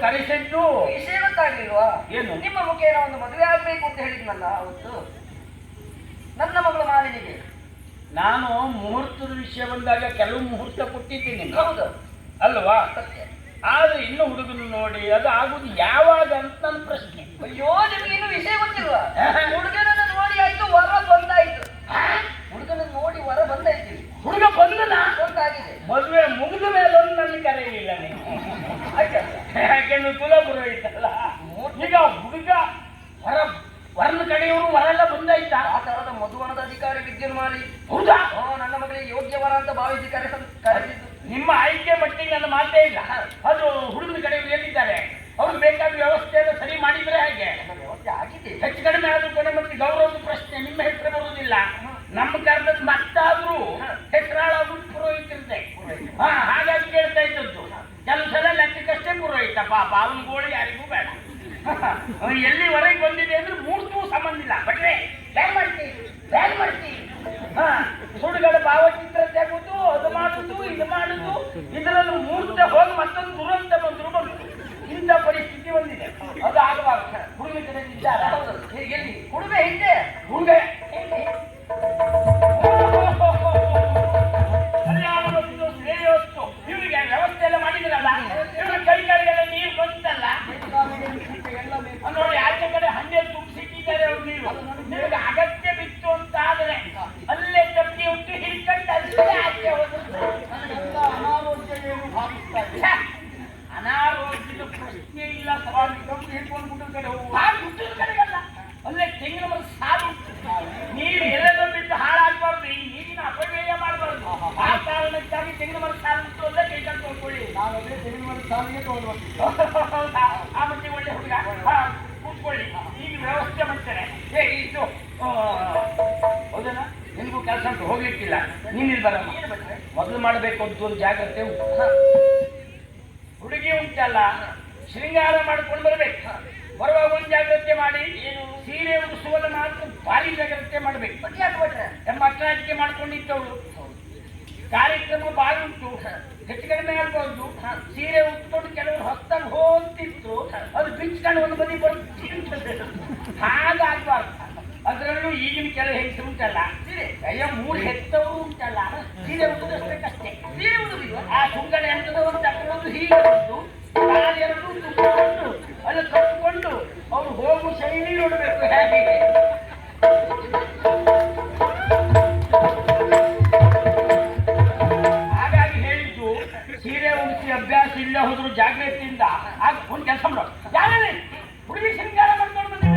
ಕರೆಸಿದ್ದು ವಿಷಯ ಗೊತ್ತಾಗ್ಲಿಲ್ವಾ? ಏನು? ನಿಮ್ಮ ಮುಖೇನ ಒಂದು ಮದುವೆ ಆಗ್ಬೇಕು ಅಂತ ಹೇಳಿದ್ನಲ್ಲ ಅವತ್ತು. ನನ್ನ ಮಗಳು ಮಾಲಿನಿಗೆ. ನಾನು ಮುಹೂರ್ತದ ವಿಷಯ ಬಂದಾಗ ಕೆಲವು ಮುಹೂರ್ತ ಕೊಟ್ಟಿದ್ದೀನಿ ಹೌದು. ಅಲ್ವಾ? ಆದ್ರೆ ಇನ್ನು ಹುಡುಗನು ನೋಡಿ ಅದು ಆಗುದು ಯಾವಾಗ ಅಂತ ನನ್ನ ಪ್ರಶ್ನೆ. ಅಯ್ಯೋ ನಿಮ್ಗೆ ಇನ್ನು ವಿಷಯ ಗೊತ್ತಿಲ್ವಾ? ಅಧಿಕಾರಿ ವಿದ್ಯುನ್ಮಾಲಿ ಹೌದಾ? ನನ್ನ ಮಗಳಿಗೆ ಯೋಗ್ಯವರ ಅಂತ ಭಾವಿಸಿ ಕರೆಸ ಕರೆದಿದ್ದು ನಿಮ್ಮ ಆಯ್ಕೆ ಮಟ್ಟಿಗೆ ನನ್ನ ಮಾತೇ ಇಲ್ಲ. ಅದು ಹುಡುಗನ ಕಡೆ ಎಲ್ಲಿದ್ದಾರೆ ಅವ್ರಿಗೆ ಬೇಕಾದ ವ್ಯವಸ್ಥೆಯನ್ನು ಸರಿ ಮಾಡಿದ್ರೆ ಹೇಗೆ? ವ್ಯವಸ್ಥೆ ಆಗಿದೆ. ಹೆಚ್ಚು ಕಡಿಮೆ ಆದ್ರೂ ಕೂಡ ಮತ್ತೆ ಗೌರವದ ಪ್ರಶ್ನೆ ನಿಮ್ಮ ಹೆಸರು ಬರುವುದಿಲ್ಲ. ನಮ್ಮ ಕಾರಣದ ಮತ್ತಾದ್ರೂ ಹೆಸರಾಳಾದ್ರೂ ಪುರೋಹಿತರಿದೆ. ಹಾ ಹಾಗಾಗಿ ಕೇಳ್ತಾ ಇದ್ದದ್ದು. ಕೆಲವು ಸಲ ಲೆಕ್ಕಕ್ಕಷ್ಟೇ ಪುರೋಹಿತ. ಪಾಪ ಅವನ ಗೋಳಿ ಯಾರಿಗೂ ಬೇಡ. ಎಲ್ಲಿವರೆಗೆ ಬಂದಿದೆ ಅಂದ್ರೆ ಮೂರ್ತೂ ಸಂಬಂಧ ಇಲ್ಲ. ಬಟ್ರೆ ಬ್ಯಾನ್ ಮಾಡ್ತೀವಿ ಬ್ಯಾನ್ ಮಾಡ್ತೀವಿ ಸುಡುಗಡ ಭಾವಚಿತ್ರ ತೆಗೆದು ಅದು ಮಾಡುದು ಇದು ಮಾಡುದು ಇದರಲ್ಲೂ ಮೂರ್ತೆ ಹೋಗಿ ಮತ್ತೊಂದು ದುರಂತ ಬಂದ್ರು ಬಂತು. ಇಂಥ ಪರಿಸ್ಥಿತಿ ಬಂದಿದೆ. ಅದು ಆಗಬಾರ್ದು ಹುಡುಗ ಎಲ್ಲಿ? ಹುಡುಗ ಹಿಂದೆ? ಹುಡುಗ ಇವರಿಗೆ ವ್ಯವಸ್ಥೆ ಎಲ್ಲ ಮಾಡಿದ್ರಲ್ಲ? ಇವ್ರ ಕೈ ಕಾಲಿಗೆಲ್ಲ ನೀರು ಬಂತಲ್ಲ? ನೋಡಿ ಆಚೆ ಕಡೆ ಹಂಡೆ ತುಂಬಿಸಿಟ್ಟಿದ್ದಾರೆ ಅವ್ರು ನೀರು ನಿಮಗೆ ಅಗತ್ಯ ಬಿತ್ತು ಅಂತ ಆದ್ರೆ ಅಲ್ಲೇ ತಪ್ಪಿ ಉಂಟು ಹಿಡ್ಕೊಂಡು ಅಲ್ಲೇ ಆಚೆ ಹೋದ್ರು ನನಗೆಲ್ಲ ಅನಾರೋಗ್ಯ ಏನು ಭಾವಿಸ್ತಾ ಇದೆ ಛೆ, ಅನಾರೋಗ್ಯದ ಪ್ರಶ್ನೆ ಇಲ್ಲ ಸ್ವಾಮಿ ಕಬ್ಬು ಹಿಡ್ಕೊಂಡು ಗುಡ್ಡದ ಕಡೆ ಆ ಗುಡ್ಡದ ಕಡೆಗಲ್ಲ. ಅಲ್ಲೇ ತೆಂಗಿನ ಮರ ಸಾಲು. ನೀರು ಎಲ್ಲೆಲ್ಲ ಬಿದ್ದು ಹಾಳಾಗಬಾರ್ದು. ಈ ನೀರಿನ ಅಪವ್ಯಯ ಮಾಡಬಾರ್ದು. ಆ ಕಾರಣಕ್ಕಾಗಿ ತೆಂಗಿನ ಮರ ಸಾಲು ಉಂಟು ಅಲ್ಲೇ ಕೈ ಕಾಲು ತೊಳ್ಕೊಳ್ಳಿ. ನಾನು ಅದೇ ತೆಂಗಿನ ಮರ ಸಾಲಿಗೆ ತಗೊಂಡು? ಆ ಮತ್ತೆ ಒಳ್ಳೆ ಹುಡುಗ? ಹಾ, ಕೂತ್ಕೊಳ್ಳಿ. ಈಗ ವ್ಯವಸ್ಥೆ ಮಾಡ್ತಾರೆ ಏ ಇದು ಹೌದಲ್ಲ ನಿನಗೂ ಕೆಲಸ ಉಂಟು ಹೋಗ್ಲಿಕ್ಕಿಲ್ಲ. ನೀನ್ ಇಲ್ಲಿ ಬರಮ್ಮ. ಮೊದಲು ಮಾಡಬೇಕು ಅಂತ ಒಂದು ಜಾಗ್ರತೆ ಹುಡುಗಿ ಉಂಟಲ್ಲ? ಶೃಂಗಾರ ಮಾಡ್ಕೊಂಡು ಬರ್ಬೇಕು. ಬರುವಾಗ ಒಂದು ಜಾಗ್ರತೆ ಮಾಡಿ ಏನು? ಸೀರೆ ಉಡಿಸುವಲ್ಲ ಮಾತ್ರ ಭಾರಿ ಜಾಗ್ರತೆ ಮಾಡಬೇಕು. ನಮ್ಮ ಅಟ್ರಾಟಿಕೆ ಮಾಡ್ಕೊಂಡಿದ್ದವಳು. ಕಾರ್ಯಕ್ರಮ ಭಾರಿ ಉಂಟು. ಹೆಚ್ಚು ಕಡಿಮೆ ಆಗ್ಬೋದು ಸೀರೆ ಉಟ್ಕೊಂಡು ಕೆಲವರು ಹೊತ್ತಾಗಿ ಹೋಗ್ತಿತ್ತು. ಅದು ಬಿಚ್ಕೊಂಡು ಒಂದು ಬದಿ ಬರ್ತಿರ್ತದೆ ಹಾಗಾಗ್ಬಾರ್ದು. ಅದರಲ್ಲೂ ಈಗಿನ ಕೆಲವು ಹೆಂಗಸರು ಉಂಟಲ್ಲ. ಸೀರೆ? ಅಯ್ಯ ಮೂರು ಹೆತ್ತವರು ಉಂಟಲ್ಲ. ಸೀರೆ ಉಟ್ಟದಷ್ಟೇ ಸೀರೆ ಉಡುದಿಲ್ವಾ? ಆ ಸುಂಗಡ ಎಂಟದವರು ಒಂದು ಹೀಗೆ ಸೀರೆ ಉಡಿಸಿ ಅಭ್ಯಾಸ ಇಲ್ಲ ಹೋದ್ರು ಜಾಗ್ರತೆಯಿಂದ. ಆಗ ಒಂದು ಕೆಲಸ ಮಾಡೋ. ಯಾರೇ ಹುಡುಗಿ ಶೃಂಗಾರ ಮಾಡ್ಕೊಂಡು ಬಂದ್ರೆ